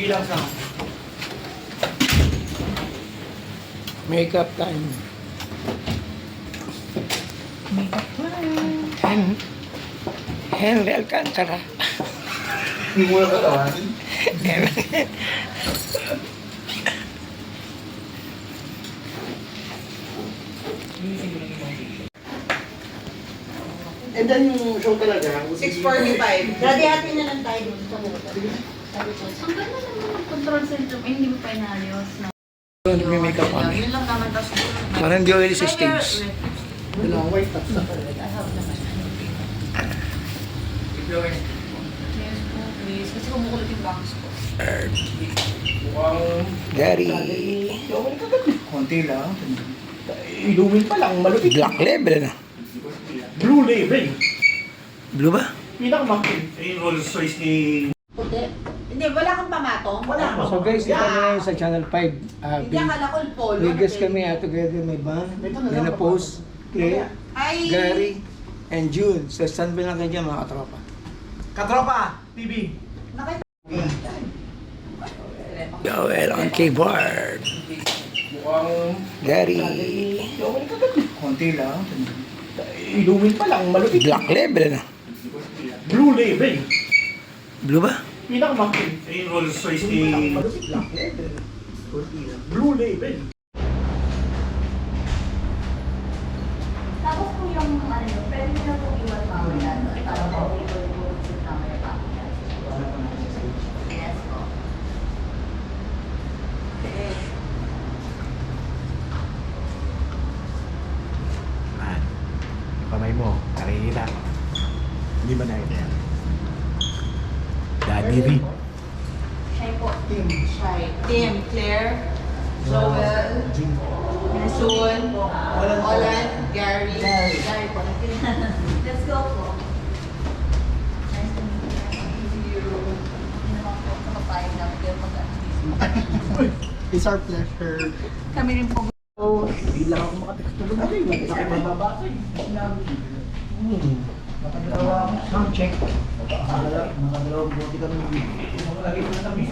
Bilang sa Makeup time. Makeup time. Hen Henry Alcantara. Hindi mo na katawanin. And then yung show talaga, 645. Daddy, hati na lang tayo dun sa motor. Sabi ko, ang ganda naman control center. Ay, hindi mo pa inayos. Na, Doon may-makeup kami. Yun lang naman. Tapos, Parang di oil sa stage. Wala, white. I have naman. Yes po, please. Kasi kumukulot yung bangs ko. Gary. Ka? Konti lang. Ilumin pa lang, malupit. Black level na. Blue label. Blue ba? Pinakamakin. Eh, yung Rolls Royce ni... Puti. Hindi, wala kang pamatong? Wala pa. So guys, ito na yun sa Channel 5. Uh, Hindi, akala ko polo. Vegas kami uh, together may band. May na-post. Claire, Ay! Gary, and June. Sa Sunville lang kayo dyan mga katropa. Katropa! TV! Nakita. Joel on keyboard. Mukhang... Gary. Okay ka ba? Konti lang. Ilumin pa lang, malupit. Black level na. Blue label. Blue ba? Pinakamakin. Eh, yung Rolls Royce ni... Malupit lang. Blue label. Tapos po yung ano, pwede nyo na po iwan mamaya. Para po iwan po yung mamaya pa. Yes po. Man, yung kamay mo, nakikita. Hindi ba nakita yan? Daddy Lee. Po. Shy. Tim, Claire, Joel, June. June, Olan, Gary. Sorry po. Let's go po. Nice to meet you. Hindi naman po kapapayag na kayo mag It's our pleasure. Kami rin po. Hindi lang ako makatext na hindi ako mababasa eh. Hmm. Nakadalawa, sound check. Nakadalawa, nakadalawang buti kami. Lagi ko na kami.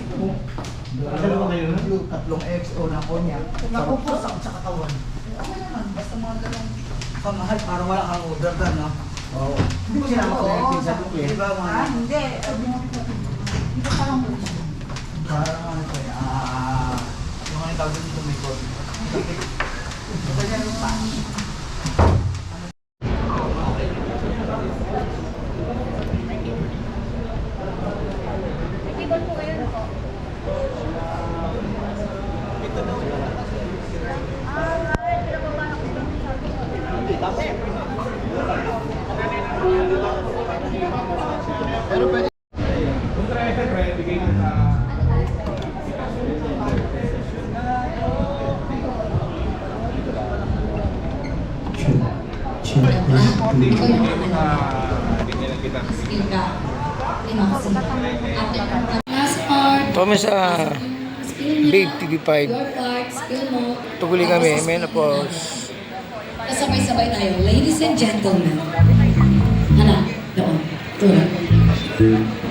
Nakadalawa kayo na? Tatlong XO na konyak. Naku po, sakit sa katawan. Okay naman, basta mga ganun. Pamahal, parang wala kang order ka, no? Oo. Hindi mo sinama ko yung sa buke. Di ba, mga... Ah, hindi. Hindi ko parang gusto. Parang ano ko eh, ah... Yung ano yung tawag dito may code. Ganyan pa. Ibon po kayo na po. Ah, ay, pinababa na ko sa Last part, Kami sa spill Big niya. TV5. Your part, spill mo. Tuguli kami, menopause. Kasabay-sabay tayo. Ladies and gentlemen. Ano? Doon. Doon. Wala,